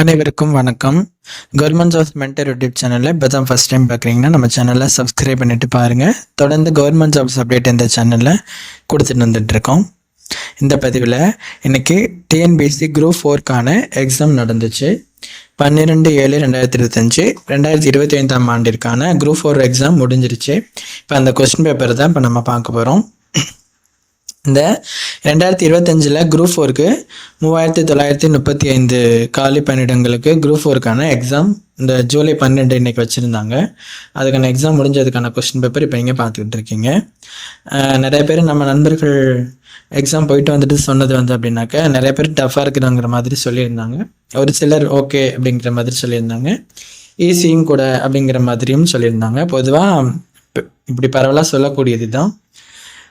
அனைவருக்கும் வணக்கம். Government of mentor YouTube சேனலில் இப்போ தான் ஃபஸ்ட் டைம் பார்க்குறீங்கன்னா நம்ம சேனலை சப்ஸ்கிரைப் பண்ணிட்டு பாருங்கள் தொடர்ந்து கவர்மெண்ட் ஜாப்ஸ் அப்டேட் இந்த சேனலில் கொடுத்துட்டு வந்துட்டுருக்கோம் இந்த பதிவில் இன்றைக்கி டிஎன்பிஎஸ்சி குரூப் ஃபோர்க்கான எக்ஸாம் நடந்துச்சு. பன்னிரெண்டு ஏழு ரெண்டாயிரத்தி இருபத்தஞ்சு ரெண்டாயிரத்தி இருபத்தி ஐந்தாம் ஆண்டிற்கான குரூப் ஃபோர் எக்ஸாம் முடிஞ்சிருச்சு. இப்போ அந்த கொஸ்டின் பேப்பர் தான் இப்போ நம்ம பார்க்க போகிறோம் இந்த ரெண்டாயிரத்தி இருபத்தஞ்சில் குரூப் ஃபோருக்கு மூவாயிரத்தி தொள்ளாயிரத்தி முப்பத்தி ஐந்து காலி பணியிடங்களுக்கு குரூப் ஃபோருக்கான எக்ஸாம் இந்த ஜூலை பன்னெண்டு இன்றைக்கி வச்சுருந்தாங்க. அதுக்கான எக்ஸாம் முடிஞ்சதுக்கான கொஸ்டின் பேப்பர் இப்போ நீங்கள் பார்த்துக்கிட்டு இருக்கீங்க. நிறைய பேர் நம்ம நண்பர்கள் எக்ஸாம் போயிட்டு வந்துட்டு சொன்னது வந்து அப்படின்னாக்க நிறைய பேர் டஃப்பாக இருக்குதுங்கிற மாதிரி சொல்லியிருந்தாங்க. ஒரு சிலர் ஓகே அப்படிங்கிற மாதிரி சொல்லியிருந்தாங்க. ஈஸியும் கூட அப்படிங்கிற மாதிரியும் சொல்லியிருந்தாங்க. பொதுவாக இப்படி பரவலாக சொல்லக்கூடியது தான்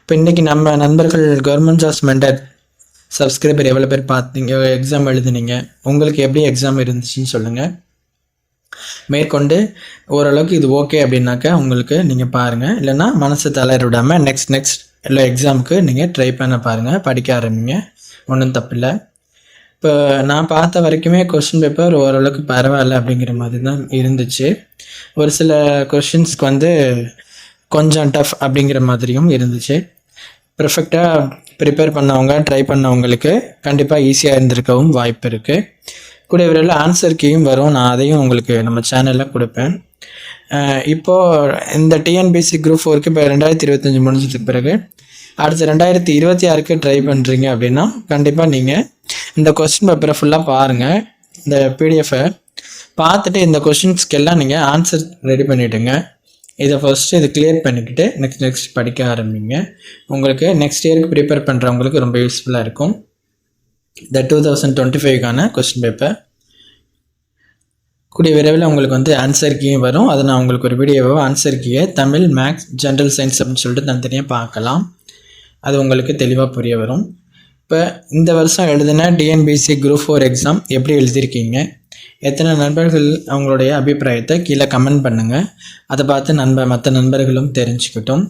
இப்போ இன்றைக்கி நம்ம நண்பர்கள் கவர்மெண்ட் ஜாப்ஸ் மெண்டர் சப்ஸ்கிரைபர் எவ்வளோ பேர் பார்த்தீங்க எக்ஸாம் எழுதுனீங்க உங்களுக்கு எப்படி எக்ஸாம் இருந்துச்சுன்னு சொல்லுங்கள் மேற்கொண்டு ஓரளவுக்கு இது ஓகே அப்படின்னாக்கா உங்களுக்கு நீங்கள் பாருங்கள் இல்லைன்னா மனசு தளர விடாமல் நெக்ஸ்ட் நெக்ஸ்ட் இல்லை எக்ஸாமுக்கு நீங்கள் ட்ரை பண்ண பாருங்கள் படிக்க ஆரம்பிங்க. ஒன்றும் தப்பில்லை. இப்போ நான் பார்த்த வரைக்குமே கொஷின் பேப்பர் ஓரளவுக்கு பரவாயில்ல அப்படிங்கிற மாதிரி தான் இருந்துச்சு. ஒரு சில கொஷின்ஸ்க்கு வந்து கொஞ்சம் டஃப் அப்படிங்கிற மாதிரியும் இருந்துச்சு. பெர்ஃபெக்டாக ப்ரிப்பேர் பண்ணவங்க ட்ரை பண்ணவங்களுக்கு கண்டிப்பாக ஈஸியாக இருந்திருக்கவும் வாய்ப்பு இருக்குது கூடிய விரைவில் ஆன்சர் கீயும் வரும். நான் அதையும் உங்களுக்கு நம்ம சேனலில் கொடுப்பேன். இப்போது இந்த டிஎன்பிசி குரூப் ஃபோருக்கு இப்போ ரெண்டாயிரத்தி இருபத்தஞ்சி முடிஞ்சதுக்கு பிறகு அடுத்து ரெண்டாயிரத்தி இருபத்தி ஆறுக்கு ட்ரை பண்ணுறீங்க அப்படின்னா கண்டிப்பாக நீங்கள் இந்த கொஸ்டின் பேப்பரை ஃபுல்லாக பாருங்கள் இந்த பிடிஎஃபை பார்த்துட்டு இந்த கொஷின்ஸ்க்கெல்லாம் நீங்கள் ஆன்சர் ரெடி பண்ணிவிடுங்க இதை ஃபஸ்ட்டு இது கிளியர் பண்ணிக்கிட்டு நெக்ஸ்ட் நெக்ஸ்ட் படிக்க ஆரம்பிங்க. உங்களுக்கு நெக்ஸ்ட் இயருக்கு ப்ரிப்பேர் பண்ணுறவங்களுக்கு ரொம்ப யூஸ்ஃபுல்லாக இருக்கும். இந்த டூ தௌசண்ட் டுவெண்ட்டி ஃபைவ்க்கான கொஸ்டின் பேப்பர் கூடிய விரைவில் உங்களுக்கு வந்து ஆன்சர் கீயும் வரும். அதை நான் உங்களுக்கு ஒரு வீடியோவோ ஆன்சர் கீயை தமிழ் மேக்ஸ் ஜென்ரல் சயின்ஸ் அப்படின்னு சொல்லிட்டு தனித்தனியாக பார்க்கலாம். அது உங்களுக்கு தெளிவாக புரிய வரும். இப்போ இந்த வருஷம் எழுதின டிஎன்பிசி குரூப் ஃபோர் எக்ஸாம் எப்படி எழுதியிருக்கீங்க? எத்தனை நண்பர்கள் அவங்களுடைய அபிப்பிராயத்தை கீழே கமெண்ட் பண்ணுங்கள் அதை பார்த்து நண்ப மற்ற நண்பர்களும் தெரிஞ்சுக்கிட்டும்.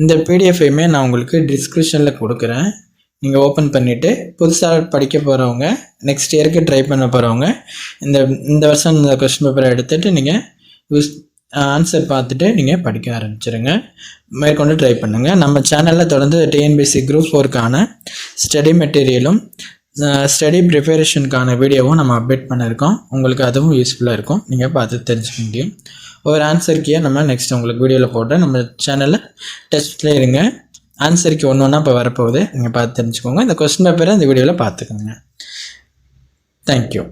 இந்த பிடிஎஃபையுமே நான் உங்களுக்கு டிஸ்கிரிப்ஷனில் கொடுக்குறேன். நீங்கள் ஓப்பன் பண்ணிவிட்டு புதுசாக படிக்க போகிறவங்க நெக்ஸ்ட் இயருக்கு ட்ரை பண்ண போகிறவங்க இந்த இந்த வருஷம் இந்த கொஸ்டின் பேப்பரை எடுத்துகிட்டு நீங்கள் யூஸ் ஆன்சர் பார்த்துட்டு நீங்கள் படிக்க ஆரம்பிச்சிருங்க. மேற்கொண்டு ட்ரை பண்ணுங்கள் நம்ம சேனலில் தொடர்ந்து டிஎன்பிசி குரூப் ஃபோருக்கான ஸ்டடி மெட்டீரியலும் ஸ்டடி ப்ரிப்பரேஷனுக்கான வீடியோவும் நம்ம அப்டேட் பண்ணியிருக்கோம். உங்களுக்கு அதுவும் யூஸ்ஃபுல்லாக இருக்கும். நீங்கள் பார்த்து தெரிஞ்சுக்க முடியும். ஒரு ஆன்சர் கீயை நம்ம நெக்ஸ்ட் உங்களுக்கு வீடியோவில் போட்டேன் நம்ம சேனலில் டெஸ்ட்டில் இருங்க. ஆன்சருக்கு ஒன்று ஒன்றா இப்போ வரப்போகுது. நீங்கள் பார்த்து தெரிஞ்சுக்கோங்க. இந்த கொஸ்டின் பேப்பரை இந்த வீடியோவில் பார்த்துக்கோங்க. தேங்க்யூ